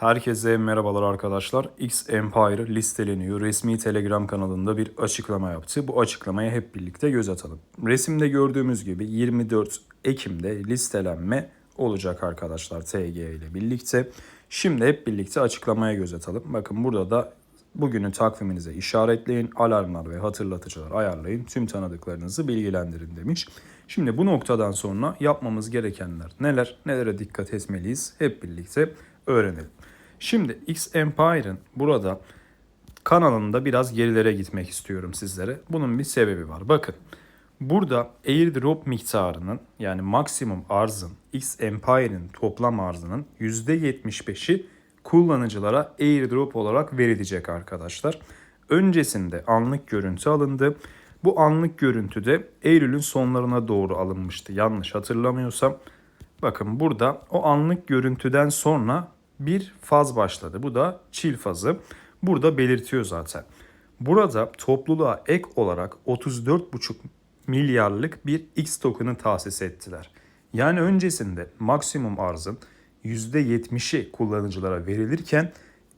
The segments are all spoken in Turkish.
Herkese merhabalar arkadaşlar. X Empire listeleniyor. Resmi Telegram kanalında bir açıklama yaptı. Bu açıklamaya hep birlikte göz atalım. Resimde gördüğümüz gibi 24 Ekim'de listelenme olacak arkadaşlar TG ile birlikte. Şimdi hep birlikte açıklamaya göz atalım. Bakın burada da bugünü takviminize işaretleyin, alarmlar ve hatırlatıcılar ayarlayın, tüm tanıdıklarınızı bilgilendirin demiş. Şimdi bu noktadan sonra yapmamız gerekenler neler, nelere dikkat etmeliyiz hep birlikte öğrenelim. Şimdi X Empire'ın burada kanalında biraz gerilere gitmek istiyorum sizlere. Bunun bir sebebi var. Bakın burada airdrop miktarının yani maksimum arzın X Empire'ın toplam arzının %75'i kullanıcılara airdrop olarak verilecek arkadaşlar. Öncesinde anlık görüntü alındı. Bu anlık görüntü de Eylül'ün sonlarına doğru alınmıştı yanlış hatırlamıyorsam. Bakın burada o anlık görüntüden sonra bir faz başladı. Bu da chill fazı. Burada belirtiyor zaten. Burada topluluğa ek olarak 34,5 milyarlık bir X token'ı tahsis ettiler. Yani öncesinde maksimum arzın %70'i kullanıcılara verilirken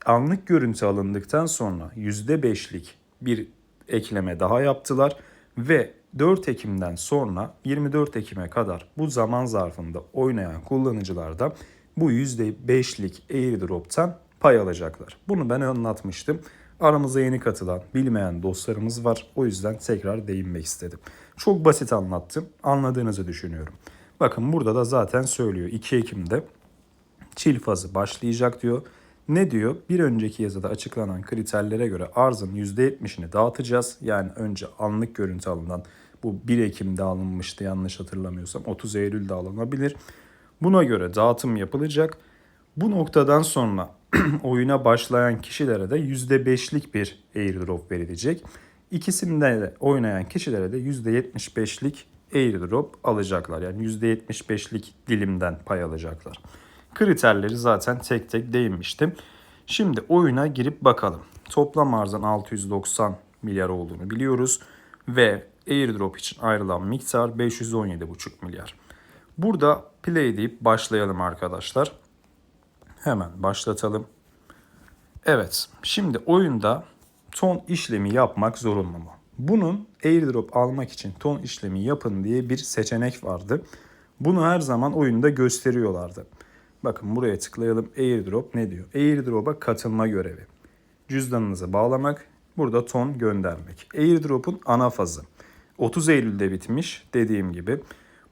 anlık görüntü alındıktan sonra %5'lik bir ekleme daha yaptılar ve 4 Ekim'den sonra 24 Ekim'e kadar bu zaman zarfında oynayan kullanıcılar da bu %5'lik airdrop'tan pay alacaklar. Bunu ben anlatmıştım. Aramıza yeni katılan, bilmeyen dostlarımız var. O yüzden tekrar değinmek istedim. Çok basit anlattım. Anladığınızı düşünüyorum. Bakın burada da zaten söylüyor. 2 Ekim'de chill fazı başlayacak diyor. Ne diyor? Bir önceki yazıda açıklanan kriterlere göre arzın %70'ini dağıtacağız. Yani önce anlık görüntü alınan bu 1 Ekim'de alınmıştı yanlış hatırlamıyorsam 30 Eylül'de alınabilir. Buna göre dağıtım yapılacak. Bu noktadan sonra oyuna başlayan kişilere de %5'lik bir airdrop verilecek. İkisinde de oynayan kişilere de %75'lik airdrop alacaklar. Yani %75'lik dilimden pay alacaklar. Kriterleri zaten tek tek değinmiştim. Şimdi oyuna girip bakalım. Toplam arzın 690 milyar olduğunu biliyoruz ve airdrop için ayrılan miktar 517,5 milyar. Burada play deyip başlayalım arkadaşlar. Hemen başlatalım. Evet, şimdi oyunda ton işlemi yapmak zorunlu mu? Bunun airdrop almak için ton işlemi yapın diye bir seçenek vardı. Bunu her zaman oyunda gösteriyorlardı. Bakın buraya tıklayalım. Airdrop ne diyor? Airdrop'a katılma görevi. Cüzdanınızı bağlamak, burada ton göndermek. Airdrop'un ana fazı. 30 Eylül'de bitmiş dediğim gibi.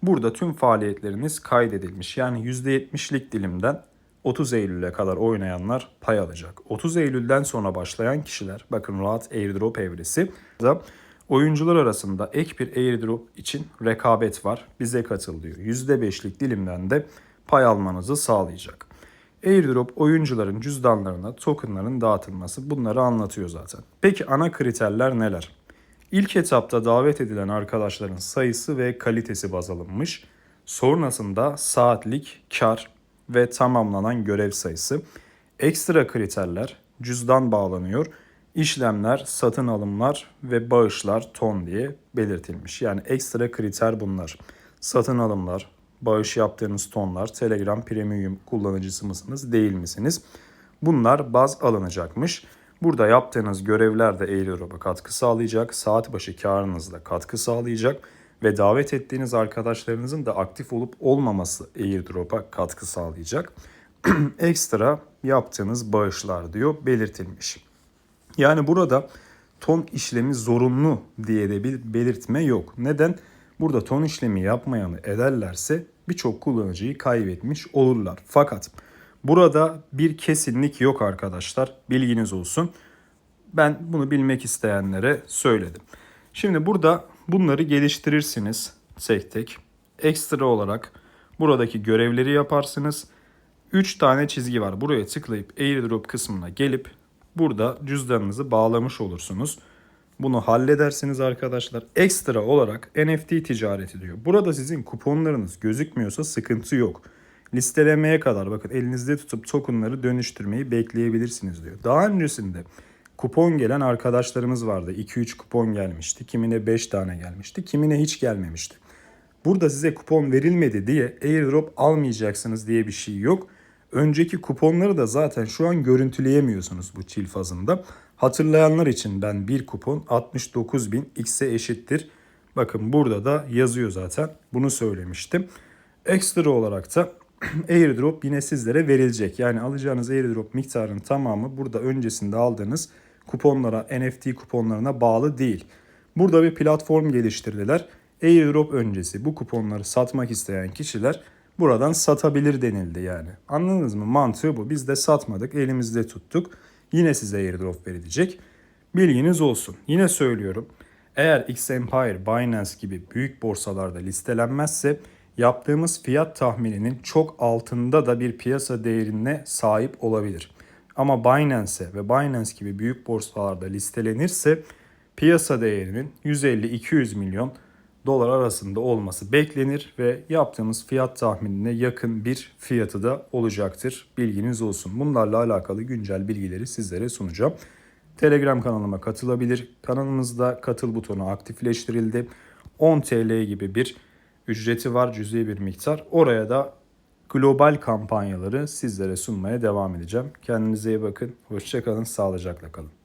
Burada tüm faaliyetleriniz kaydedilmiş. Yani %70'lik dilimden 30 Eylül'e kadar oynayanlar pay alacak. 30 Eylül'den sonra başlayan kişiler, bakın rahat airdrop evresi da oyuncular arasında ek bir airdrop için rekabet var. Bize katıl diyor. %5'lik dilimden de pay almanızı sağlayacak. Airdrop oyuncuların cüzdanlarına tokenların dağıtılması bunları anlatıyor zaten. Peki ana kriterler neler? İlk etapta davet edilen arkadaşların sayısı ve kalitesi baz alınmış. Sonrasında saatlik kar ve tamamlanan görev sayısı. Ekstra kriterler cüzdan bağlanıyor. İşlemler, satın alımlar ve bağışlar ton diye belirtilmiş. Yani ekstra kriter bunlar. Satın alımlar, bağış yaptığınız tonlar, Telegram Premium kullanıcısı mısınız, değil misiniz? Bunlar baz alınacakmış. Burada yaptığınız görevler de airdrop'a katkı sağlayacak, saat başı karınızda katkı sağlayacak ve davet ettiğiniz arkadaşlarınızın da aktif olup olmaması airdrop'a katkı sağlayacak. Ekstra yaptığınız bağışlar diyor belirtilmiş. Yani burada ton işlemi zorunlu diye de bir belirtme yok. Neden? Burada ton işlemi yapmayanı ederlerse birçok kullanıcıyı kaybetmiş olurlar. Fakat burada bir kesinlik yok arkadaşlar. Bilginiz olsun. Ben bunu bilmek isteyenlere söyledim. Şimdi burada bunları geliştirirsiniz tek tek. Ekstra olarak buradaki görevleri yaparsınız. 3 tane çizgi var. Buraya tıklayıp airdrop kısmına gelip burada cüzdanınızı bağlamış olursunuz. Bunu halledersiniz arkadaşlar. Ekstra olarak NFT ticareti diyor. Burada sizin kuponlarınız gözükmüyorsa sıkıntı yok. Listelemeye kadar bakın elinizde tutup tokenları dönüştürmeyi bekleyebilirsiniz diyor. Daha öncesinde kupon gelen arkadaşlarımız vardı. 2-3 kupon gelmişti. Kimine 5 tane gelmişti. Kimine hiç gelmemişti. Burada size kupon verilmedi diye airdrop almayacaksınız diye bir şey yok. Önceki kuponları da zaten şu an görüntüleyemiyorsunuz bu çil fazında. Hatırlayanlar için ben bir kupon 69.000 x'e eşittir. Bakın burada da yazıyor zaten. Bunu söylemiştim. Ekstra olarak da airdrop yine sizlere verilecek. Yani alacağınız airdrop miktarının tamamı burada öncesinde aldığınız kuponlara, NFT kuponlarına bağlı değil. Burada bir platform geliştirdiler. Airdrop öncesi bu kuponları satmak isteyen kişiler buradan satabilir denildi yani. Anladınız mı? Mantığı bu. Biz de satmadık, elimizde tuttuk. Yine size airdrop verilecek. Bilginiz olsun. Yine söylüyorum. Eğer X Empire, Binance gibi büyük borsalarda listelenmezse yaptığımız fiyat tahmininin çok altında da bir piyasa değerine sahip olabilir. Ama Binance ve Binance gibi büyük borsalarda listelenirse piyasa değerinin 150-200 milyon dolar arasında olması beklenir ve yaptığımız fiyat tahminine yakın bir fiyatı da olacaktır. Bilginiz olsun. Bunlarla alakalı güncel bilgileri sizlere sunacağım. Telegram kanalıma katılabilir. Kanalımızda katıl butonu aktifleştirildi. 10 TL gibi bir ücreti var cüzi bir miktar. Oraya da global kampanyaları sizlere sunmaya devam edeceğim. Kendinize iyi bakın. Hoşçakalın. Sağlıcakla kalın.